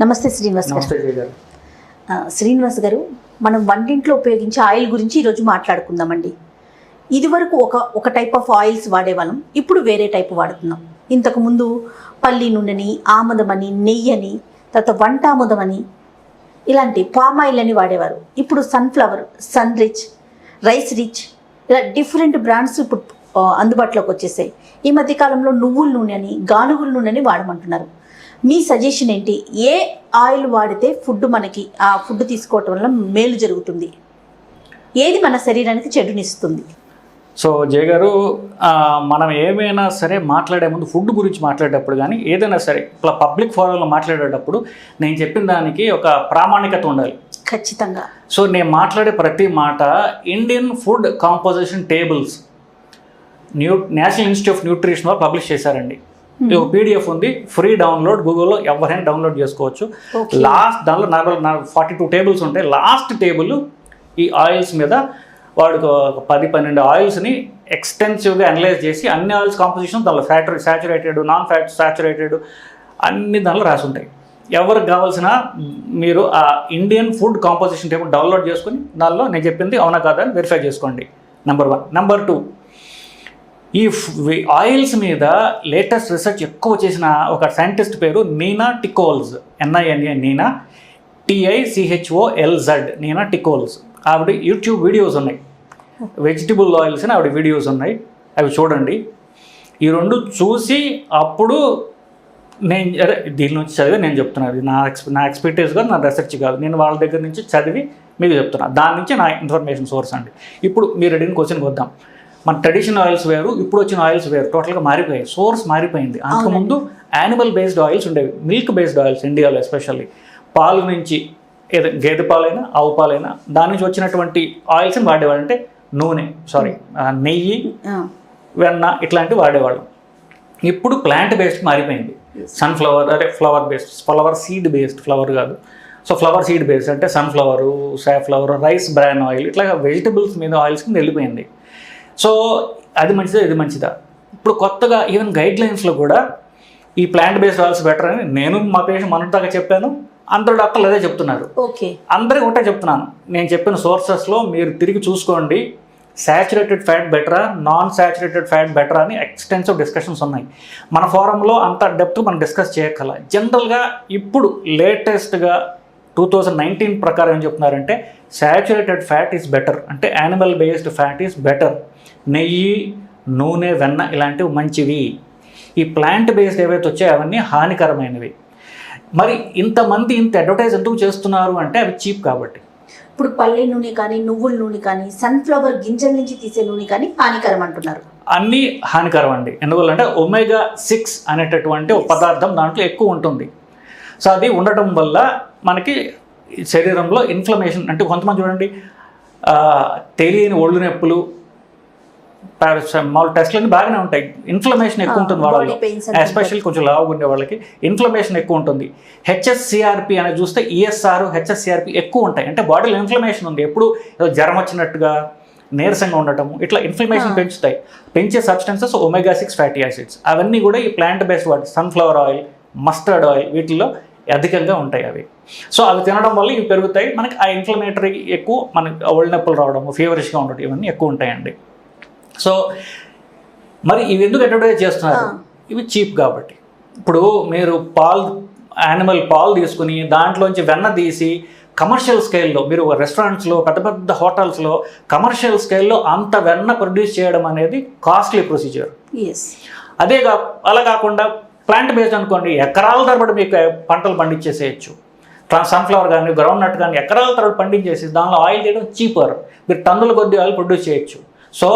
నమస్తే శ్రీనివాస్ గారు. శ్రీనివాస్ గారు మనం వంటింట్లో ఉపయోగించే ఆయిల్ గురించి ఈరోజు మాట్లాడుకుందామండి. ఇదివరకు ఒక ఒక టైప్ ఆఫ్ ఆయిల్స్ వాడేవాళ్ళం ఇప్పుడు వేరే టైప్ వాడుతున్నాం. ఇంతకు ముందు పల్లి నూనెని ఆముదమని నెయ్యని తర్వాత వంటాముదం అని ఇలాంటి పామ్ ఆయిల్ అని వాడేవారు. ఇప్పుడు sunflower sun rich rice rich ఇలా డిఫరెంట్ బ్రాండ్స్ ఇప్పుడు అందుబాటులోకి వచ్చేసాయి. ఈ మధ్య కాలంలో నువ్వుల నూనె అని గానుగుల నూనె అని వాడమంటున్నారు. మీ సజెషన్ ఏంటి? ఏ ఆయిల్ వాడితే ఫుడ్ మనకి ఆ ఫుడ్ తీసుకోవటం వల్ల మేలు జరుగుతుంది? ఏది మన శరీరానికి చెడునిస్తుంది? సో జయ గారు మనం ఏమైనా సరే మాట్లాడే ముందు ఫుడ్ గురించి మాట్లాడేటప్పుడు కానీ ఏదైనా సరే ఇట్లా పబ్లిక్ ఫోరంలో మాట్లాడేటప్పుడు నేను చెప్పిన దానికి ఒక ప్రామాణికత ఉండాలి. ఖచ్చితంగా. సో నేను మాట్లాడే ప్రతి మాట Indian food composition tables new national institute of nutrition వాళ్ళు పబ్లిష్ చేశారండి. ఒక పీడిఎఫ్ ఉంది. ఫ్రీ డౌన్లోడ్ గూగుల్లో ఎవరైనా డౌన్లోడ్ చేసుకోవచ్చు. లాస్ట్ దానిలో నలభై ఫార్టీ టూ టేబుల్స్ ఉంటాయి. లాస్ట్ టేబుల్ ఈ ఆయిల్స్ మీద వాడు ఒక పది పన్నెండు ఆయిల్స్ని ఎక్స్టెన్సివ్గా అనలైజ్ చేసి అన్ని ఆయిల్స్ కాంపోజిషన్ దానిలో factory saturated non fat saturated అన్ని దానిలో రాసి ఉంటాయి. ఎవరికి కావాల్సిన మీరు ఆ Indian food composition table download చేసుకుని దానిలో నేను చెప్పింది అవునా కాదా అని వెరిఫై చేసుకోండి. నెంబర్ వన్ నెంబర్ టూ ఈ ఆయిల్స్ మీద లేటెస్ట్ రీసెర్చ్ ఎక్కువ చేసిన ఒక సైంటిస్ట్ పేరు Nina Teicholz N I N A Neena టిఐసిహెచ్ఓఎల్జెడ్ Neena Teicholz ఆవిడ యూట్యూబ్ వీడియోస్ ఉన్నాయి. వెజిటబుల్ ఆయిల్స్ అని ఆవిడ వీడియోస్ ఉన్నాయి. అవి చూడండి. ఈ రెండు చూసి అప్పుడు నేను అదే దీని నుంచి చదివి నేను చెప్తున్నాను నా ఎక్స్ నా ఎక్స్పీరియన్స్ కాదు నా రీసెర్చ్ కాదు. నేను వాళ్ళ దగ్గర నుంచి చదివి మీకు చెప్తున్నాను దాని నుంచి నా ఇన్ఫర్మేషన్ సోర్స్ అండి. ఇప్పుడు మీరు అడిగిన క్వశ్చన్కి వద్దాం. మన ట్రెడిషనల్ ఆయిల్స్ వేరు ఇప్పుడు వచ్చిన ఆయిల్స్ వేరు టోటల్గా మారిపోయాయి. సోర్స్ మారిపోయింది. అంతకుముందు యానిమల్ బేస్డ్ ఆయిల్స్ ఉండేవి. మిల్క్ బేస్డ్ ఆయిల్స్ ఇండియాలో ఎస్పెషల్లీ పాలు నుంచి ఏదో గేదె పాలైనా ఆవు పాలైనా దాని నుంచి వచ్చినటువంటి ఆయిల్స్ని వాడేవాళ్ళు అంటే నూనె సారీ నెయ్యి వెన్న ఇట్లాంటివి వాడేవాళ్ళం. ఇప్పుడు ప్లాంట్ బేస్డ్ మారిపోయింది. సన్ఫ్లవర్ అదే flower based flower seed based flower కాదు. సో ఫ్లవర్ సీడ్ బేస్డ్ అంటే sunflower safflower rice bran oil ఇట్లా వెజిటబుల్స్ మీద ఆయిల్స్ కింద వెళ్ళిపోయింది. సో అది మంచిదా ఇది మంచిదా? ఇప్పుడు కొత్తగా ఈవెన్ గైడ్ లైన్స్లో కూడా ఈ ప్లాంట్ బేస్డ్ ఆయిల్స్ బెటర్ అని నేను మా పేషెంట్ మొన్నటిదాకా చెప్పాను. అందరు డాక్టర్లు అదే చెప్తున్నారు. ఓకే. అందరికీ ఒకటే చెప్తున్నాను. నేను చెప్పిన సోర్సెస్లో మీరు తిరిగి చూసుకోండి. శాచురేటెడ్ ఫ్యాట్ బెటరా నాన్ శాచురేటెడ్ ఫ్యాట్ బెటరా అని ఎక్స్టెన్సివ్ డిస్కషన్స్ ఉన్నాయి. మన ఫోరంలో అంత డెప్త్ మనం డిస్కస్ చేయగల జనరల్గా ఇప్పుడు లేటెస్ట్గా టూ థౌజండ్ నైన్టీన్ ప్రకారం ఏం చెప్తున్నారంటే శాచురేటెడ్ ఫ్యాట్ ఈస్ బెటర్ అంటే animal based fat is better నెయ్యి నూనె వెన్న ఇలాంటివి మంచివి. ఈ ప్లాంట్ బేస్డ్ ఏవైతే వచ్చాయో అవన్నీ హానికరమైనవి. మరి ఇంతమంది ఇంత అడ్వర్టైజ్ ఎందుకు చేస్తున్నారు అంటే అవి చీప్ కాబట్టి. ఇప్పుడు పల్లి నూనె కానీ నువ్వుల నూనె కానీ సన్ఫ్లవర్ గింజల నుంచి తీసే నూనె కానీ హానికరం అంటున్నారు. అన్నీ హానికరం అండి. ఎందువల్లంటే ఒమేగా సిక్స్ అనేటటువంటి ఒక పదార్థం దాంట్లో ఎక్కువ ఉంటుంది. సో అది ఉండటం వల్ల మనకి శరీరంలో ఇన్ఫ్లమేషన్ అంటే కొంతమంది చూడండి తెలియని ఒళ్ళు నొప్పులు మామూలు టెస్ట్లన్నీ బాగానే ఉంటాయి. ఇన్ఫ్లమేషన్ ఎక్కువ ఉంటుంది వాళ్ళలో. and ఎస్పెషల్లీ కొంచెం లావుగా ఉండే వాళ్ళకి ఇన్ఫ్లమేషన్ ఎక్కువ ఉంటుంది. హెచ్ఎస్సిఆర్పి అనేది చూస్తే E ఈఎస్ఆర్ హెచ్ఎస్సిఆర్పి ఎక్కువ ఉంటాయి. అంటే బాడీలో ఇన్ఫ్లమేషన్ ఉంది. ఎప్పుడు ఏదో జ్వరం వచ్చినట్టుగా నీరసంగా ఉండటం ఇట్లా ఇన్ఫ్లమేషన్. పెంచుతాయి. పెంచే substances omega six fatty acids అవన్నీ కూడా ఈ ప్లాంట్ బేస్డ్ వాటి సన్ఫ్లవర్ ఆయిల్ మస్టర్డ్ ఆయిల్ వీటిల్లో అధికంగా ఉంటాయి అవి. సో అవి తినడం వల్ల ఇవి పెరుగుతాయి. మనకి ఆ ఇన్ఫ్లమేటరీ ఎక్కువ మనకి ఒళ్ళు నొప్పులు రావడము ఫీవరిష్గా ఉండటం ఇవన్నీ ఎక్కువ ఉంటాయండి. సో మరి ఇవి ఎందుకు అడ్వర్టైజ్ చేస్తున్నారు. ఇవి చీప్ కాబట్టి. ఇప్పుడు మీరు పాలు యానిమల్ పాలు తీసుకుని దాంట్లోంచి వెన్న తీసి కమర్షియల్ స్కేల్లో మీరు రెస్టారెంట్స్లో పెద్ద పెద్ద హోటల్స్లో కమర్షియల్ స్కేల్లో అంత వెన్న ప్రొడ్యూస్ చేయడం అనేది కాస్ట్లీ ప్రొసీజర్. అదే కా అలా కాకుండా ప్లాంట్ బేస్డ్ అనుకోండి ఎకరాల తరబడి మీకు పంటలు పండించేసేయచ్చు. సన్ఫ్లవర్ కానీ గ్రౌండ్ నట్ కానీ ఎకరాల తరబడి పండించేసి దానిలో ఆయిల్ చేయడం చీపర్. మీరు టన్నుల కొద్ది ఆయిల్ ప్రొడ్యూస్ చేయొచ్చు. సో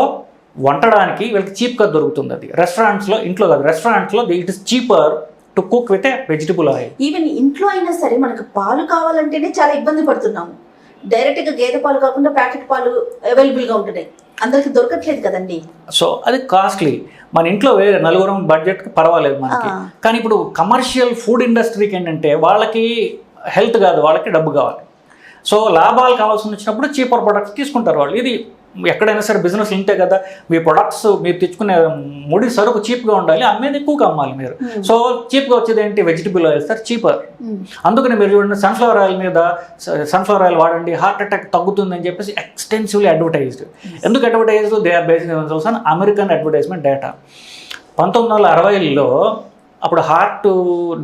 వంటడానికి వీళ్ళకి చీప్గా దొరుకుతుంది అది. రెస్టారెంట్స్లో ఇంట్లో కాదు రెస్టారెంట్స్లో it is cheaper to cook with a vegetable oil even ఇంట్లో అయినా సరే మనకు పాలు కావాలంటేనే చాలా ఇబ్బంది పడుతున్నాము. డైరెక్ట్గా గేదె పాలు కాకుండా ప్యాకెట్ పాలు అవైలబుల్గా ఉంటున్నాయి. అందరికి దొరకట్లేదు కదండి. సో అది కాస్ట్లీ మన ఇంట్లో వేరే నలుగురం బడ్జెట్ పర్వాలేదు మనకి. కానీ ఇప్పుడు కమర్షియల్ ఫుడ్ ఇండస్ట్రీకి ఏంటంటే వాళ్ళకి హెల్త్ కాదు వాళ్ళకి డబ్బు కావాలి. సో లాభాలు కావాల్సి వచ్చినప్పుడు చీపర్ ప్రొడక్ట్స్ తీసుకుంటారు వాళ్ళు. ఇది ఎక్కడైనా సరే బిజినెస్ ఉంటే కదా మీ ప్రొడక్ట్స్ మీరు తెచ్చుకునే ముడి సరుకు చీప్గా ఉండాలి అమ్మేది ఎక్కువగా అమ్మాలి మీరు. సో చీప్గా వచ్చేది ఏంటి? వెజిటబుల్ ఆయిల్ సార్ చీపర్ అందుకని మీరు చూడండి సన్ఫ్లవర్ ఆయిల్ మీద సన్ఫ్లవర్ ఆయిల్ వాడండి హార్ట్ అటాక్ తగ్గుతుందని చెప్పేసి ఎక్స్టెన్సివ్లీ అడ్వర్టైజ్డ్ ఎందుకు advertised they are based on American advertisement data పంతొమ్మిది వందల అరవైలో అప్పుడు హార్ట్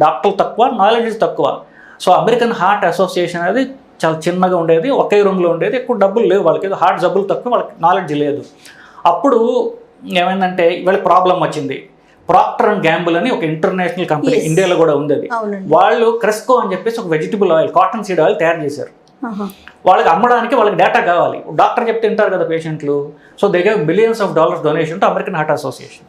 డాక్టర్లు తక్కువ నాలెడ్జ్ తక్కువ. సో అమెరికన్ హార్ట్ అసోసియేషన్ అనేది చాలా చిన్నగా ఉండేది ఒకే రూమ్లో ఉండేది ఎక్కువ డబ్బులు లేవు వాళ్ళకి ఏదో హార్ట్ జబ్బులు తక్కువ వాళ్ళకి నాలెడ్జ్ లేదు. అప్పుడు ఏమైందంటే వీళ్ళకి ప్రాబ్లం వచ్చింది. ప్రాక్టర్ అండ్ గ్యాంబుల్ అని ఒక ఇంటర్నేషనల్ కంపెనీ. ఇండియాలో కూడా ఉంది అది. వాళ్ళు క్రెస్కో అని చెప్పేసి ఒక vegetable oil cotton seed oil తయారు చేశారు. వాళ్ళకి అమ్మడానికి వాళ్ళకి డేటా కావాలి. డాక్టర్ చెప్తే తింటారు కదా పేషెంట్లు. So they gave billions of dollars donation to American Heart Association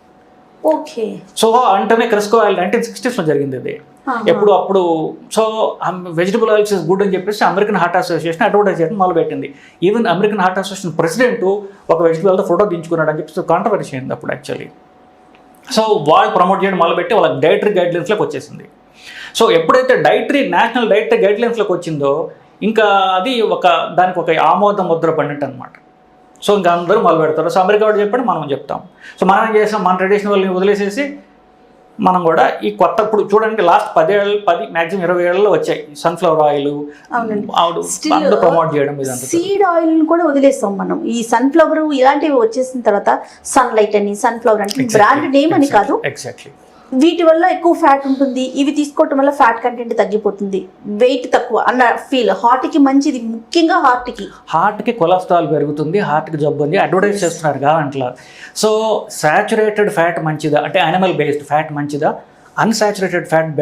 okay. So అంటేనే క్రెస్కో ఆయిల్ నైన్టీన్ సిక్స్టీస్లో జరిగింది ఆహా. ఎప్పుడు అప్పుడు so vegetable oils is good అని చెప్పేసి అమెరికన్ హార్ట్ అసోసియేషన్ అడ్వర్టైజ్ చేయడం మొదలుపెట్టింది even American Heart Association president ఒక వెజిటబుల్తో ఫోటో దించుకున్నాడు అని చెప్పేసి కాంట్రవర్సీ అయింది అప్పుడు యాక్చువల్లీ సో వాళ్ళు ప్రమోట్ చేయడం మొదలుపెట్టి వాళ్ళకి డైటరీ గైడ్లైన్స్లోకి వచ్చేసింది. సో ఎప్పుడైతే డైటరీ నేషనల్ డైటరీ గైడ్లైన్స్లోకి వచ్చిందో ఇంకా అది ఒక దానికి ఒక ఆమోద ముద్ర పడినట్టు అనమాట సో ఇంకా అందరూ మొదలు పెడతారు. సో అమెరికా వాడు చెప్పండి మనం చెప్తాం. సో మనం ఏం మన ట్రెడిషనల్ని వదిలేసేసి మనం కూడా ఈ కొత్త ఇప్పుడు చూడండి లాస్ట్ పదేళ్ళు పది మ్యాక్సిమం ఇరవై ఏళ్ళలో వచ్చాయి. సన్ఫ్లవర్ ఆయిల్ ప్రమోట్ చేయడం సీడ్ ఆయిల్ కూడా వదిలేస్తాం మనం. ఈ సన్ఫ్లవర్ ఇలాంటివి వచ్చేసిన తర్వాత సన్ లైట్ అని సన్ఫ్లవర్ అంటే బ్రాండ్ నేమ్ అని కాదు. ఎగ్జాక్ట్లీ వీటి వల్ల ఎక్కువ ఫ్యాట్ ఉంటుంది. ఇవి తీసుకోవటం వల్ల ఫ్యాట్ కంటెంట్ తగ్గిపోతుంది. వెయిట్ తక్కువ అన్న ఫీల్. హార్ట్కి మంచిది. ముఖ్యంగా హార్ట్కి. హార్ట్కి కొలెస్ట్రాల్ పెరుగుతుంది. హార్ట్కి జబ్బు ఉంది. అడ్వర్టైజ్ చేస్తున్నారు దాంట్లో సో సాచురేటెడ్ ఫ్యాట్ మంచిదా? అంటే యానిమల్ బేస్డ్ ఫ్యాట్ మంచిదా? అన్సాచురేటెడ్ ఫ్యాట్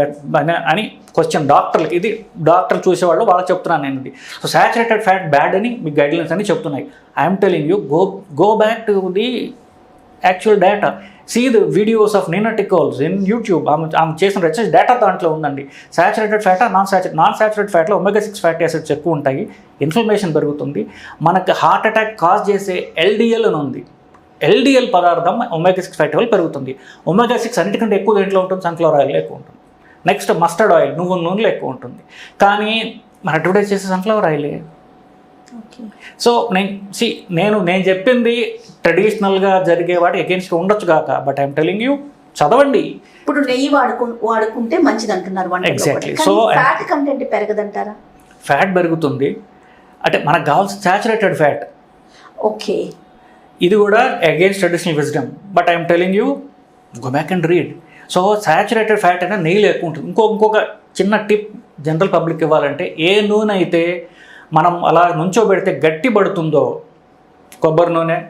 అని క్వశ్చన్ డాక్టర్లకి ఇది డాక్టర్ చూసేవాళ్ళు వాళ్ళకి చెప్తున్నాను నేను ఇది. సో సాచురేటెడ్ ఫ్యాట్ బ్యాడ్ అని మీ గైడ్లైన్స్ అని చెప్తున్నాయి. I'm telling you go go back to the actual data see the videos of Nina Teicholz in YouTube ఆమె ఆమె చేసిన రీసెర్చ్ డేటా దాంట్లో ఉందండి. Saturated fat non saturate non saturate ఫ్యాట్లో omega six fatty acids ఎక్కువ ఉంటాయి. Inflammation పెరుగుతుంది. మనకు heart attack cause చేసే ఎల్డిఎల్ అని ఉంది. ఎల్డిఎల్ పదార్థం ఒమెగా సిక్స్ ఫ్యాటీ వల్ల పెరుగుతుంది. ఒమెగా సిక్స్ అన్నిటికంటే ఎక్కువ దేంట్లో ఉంటుంది? సన్ఫ్లవర్ ఆయిల్ ఎక్కువ ఉంటుంది. నెక్స్ట్ మస్టర్డ్ ఆయిల్ నువ్వు నూనెలో ఎక్కువ ఉంటుంది. కానీ మన అడ్వర్టైజ్ చేసే సన్ఫ్లవర్ ఆయిలే సో నేను సి నేను నేను చెప్పింది ట్రెడిషనల్గా జరిగే వాటి అగేన్స్ట్ ఉండొచ్చు కాక బట్ ఐఎమ్ టెలింగ్ యూ చదవండి. ఇప్పుడు నెయ్యి వాడుకు వాడుకుంటే మంచిది అంటున్నారు. వంటలో So, ఫ్యాట్ కంటెంట్ పెరగదంటారా? ఫ్యాట్ పెరుగుతుంది. అంటే మనకు కావాల్సిన సాచురేటెడ్ ఫ్యాట్ ఓకే ఇది కూడా against traditional wisdom but I'm telling you go back and read so saturated fat అనేది నెయ్యిలో ఎక్కువ ఉంటుంది. ఇంకో ఇంకొక చిన్న టిప్ జనరల్ పబ్లిక్ ఇవ్వాలంటే ఏ నూనె అయితే మనం అలా నుంచోబెడితే గట్టి పడుతుందో? కొబ్బరి నూనె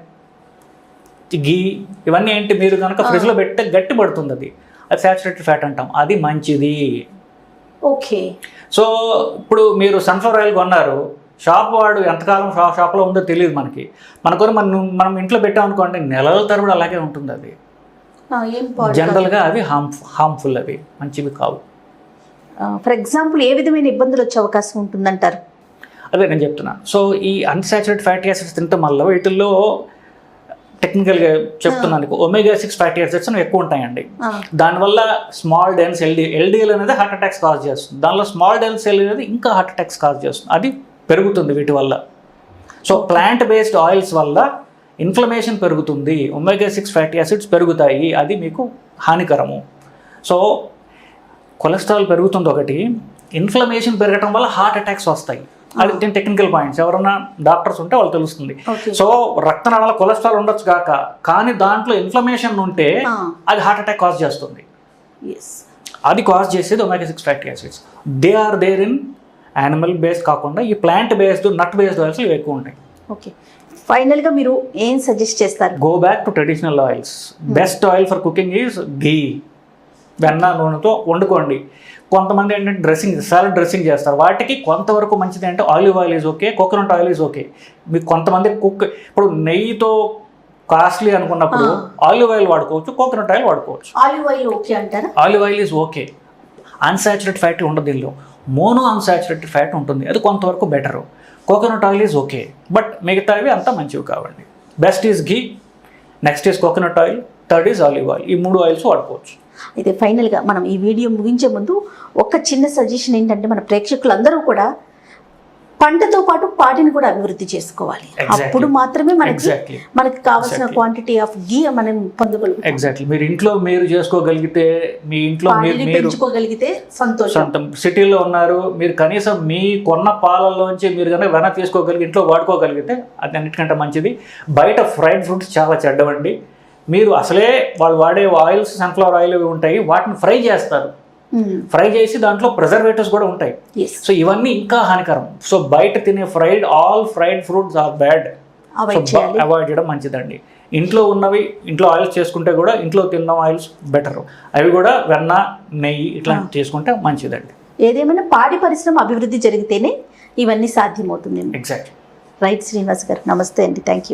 గీ ఇవన్నీ ఏంటి? మీరు కనుక ఫ్రిడ్జ్లో పెడితే గట్టి పడుతుంది అది. అది సాచురేటెడ్ ఫ్యాట్ అంటాం. అది మంచిది. ఓకే. సో ఇప్పుడు మీరు సన్ఫ్లవర్ ఆయిల్ కొన్నారు. షాప్ వాడు ఎంతకాలం షా షాప్లో ఉందో తెలియదు మనకి. మనకొని మనం మనం ఇంట్లో పెట్టాం అనుకోండి నెలల తరబడి అలాగే ఉంటుంది అది. జనరల్గా అవి హార్మ్ హార్మ్ఫుల్ అవి. మంచివి కావు. ఫర్ ఎగ్జాంపుల్ ఏ విధమైన ఇబ్బందులు వచ్చే అవకాశం ఉంటుందంటారు? అదే నేను చెప్తున్నా. సో ఈ అన్సాచురేట్ ఫ్యాటీ యాసిడ్స్ తినటం వల్ల వీటిల్లో టెక్నికల్గా చెప్తున్నాను ఒమేగా సిక్స్ ఫ్యాటీ యాసిడ్స్ ఎక్కువ ఉంటాయండి. దానివల్ల small dense L D LDL అనేది హార్ట్ అటాక్స్ కాజ్ చేస్తుంది. దానిలో స్మాల్ డెన్స్ ఎల్ అనేది ఇంకా హార్ట్ అటాక్స్ కాజ్ చేస్తుంది. అది పెరుగుతుంది వీటి వల్ల. సో ప్లాంట్ బేస్డ్ ఆయిల్స్ వల్ల ఇన్ఫ్లమేషన్ పెరుగుతుంది. ఒమేగా సిక్స్ ఫ్యాటీ యాసిడ్స్ పెరుగుతాయి. అది మీకు హానికరము. సో కొలెస్ట్రాల్ పెరుగుతుంది ఒకటి. ఇన్ఫ్లమేషన్ పెరగడం వల్ల హార్ట్ అటాక్స్ వస్తాయి. అది టెక్నికల్ పాయింట్స్ ఎవరన్నా డాక్టర్స్ ఉంటే వాళ్ళు తెలుస్తుంది. సో రక్తనాళాల కొలెస్ట్రాల్ ఉండొచ్చు కాక కానీ దాంట్లో ఇన్ఫ్లమేషన్ ఉంటే. అది హార్ట్ అటాక్ కాజ్ చేస్తుంది. అది కాజ్ చేసేది omega six fatty acids they are there in animal based కాకుండా ఈ plant based nut based oils ఇవి ఎక్కువ ఉంటాయి. ఓకే ఫైనల్గా మీరు ఏం సజెస్ట్ చేస్తారు? Go back to traditional oils best oil for cooking is ghee వెన్న నూనెతో వండుకోండి. కొంతమంది ఏంటంటే డ్రెస్సింగ్ సాలడ్ డ్రెస్సింగ్ చేస్తారు. వాటికి కొంతవరకు మంచిది అంటే olive oil is okay coconut oil is okay మీకు కొంతమంది కుక్ ఇప్పుడు నెయ్యితో కాస్ట్లీ అనుకున్నప్పుడు ఆలివ్ ఆయిల్ వాడుకోవచ్చు కోకోనట్ ఆయిల్ వాడుకోవచ్చు. ఆలివ్ ఆయిల్ ఓకే అంటారా? Olive oil is okay unsaturated fat ఉండదు దీనిలో మోనో అన్సాచురేటెడ్ ఫ్యాట్ ఉంటుంది. అది కొంతవరకు better coconut oil is okay but మిగతావి అంతా మంచివి కావండి. Best is ghee next is coconut oil third is olive oil ఈ మూడు ఆయిల్స్ వాడుకోవచ్చు. అయితే ఫైనల్గా మనం ఈ వీడియో ముగించే ముందు ఒక చిన్న సజెషన్ ఏంటంటే మన ప్రేక్షకులందరూ కూడా పంటతో పాటు పాటిని కూడా అభివృద్ధి చేసుకోవాలి. అప్పుడు మాత్రమే మనకి. మనకి కావాల్సిన. క్వాంటిటీ ఆఫ్ గీ మనం పొందగలుగుతాం ఎగ్జాక్ట్లీ మీరు ఇంట్లో మీరు చేసుకోగలిగితే మీ ఇంట్లో పెంచుకోగలిగితే సంతోషం సొంతం సిటీలో ఉన్నారు మీరు కనీసం మీ కొన్న పాలల్లోంచి మీరు కనుక వెన తీసుకోగలిగి ఇంట్లో వాడుకోగలిగితే అది అన్నిటికంటే మంచిది బయట ఫ్రైడ్ ఫ్రూట్స్ చాలా చెడ్డవండి మీరు అసలే వాళ్ళు వాడే ఆయిల్స్ సన్ఫ్లవర్ ఆయిల్ ఉంటాయి వాటిని ఫ్రై చేస్తారు. ఫ్రై చేసి దాంట్లో ప్రిజర్వేటివ్స్ కూడా ఉంటాయి. సో ఇవన్నీ ఇంకా హానికరం. సో బయట తినే fried all fried fruits are bad avoid చేయడం మంచిదండి. ఇంట్లో ఉన్నవి ఇంట్లో ఆయిల్స్ చేసుకుంటే కూడా ఇంట్లో తిన్న ఆయిల్స్ బెటర్ అవి కూడా వెన్న నెయ్యి ఇట్లా చేసుకుంటే మంచిదండి. ఏదేమైనా పాడి పరిశ్రమ అభివృద్ధి జరిగితేనే ఇవన్నీ సాధ్యమవుతుంది ఎగ్జాక్ట్లీ రైట్ శ్రీనివాస్ గారు నమస్తే అండి. Thank you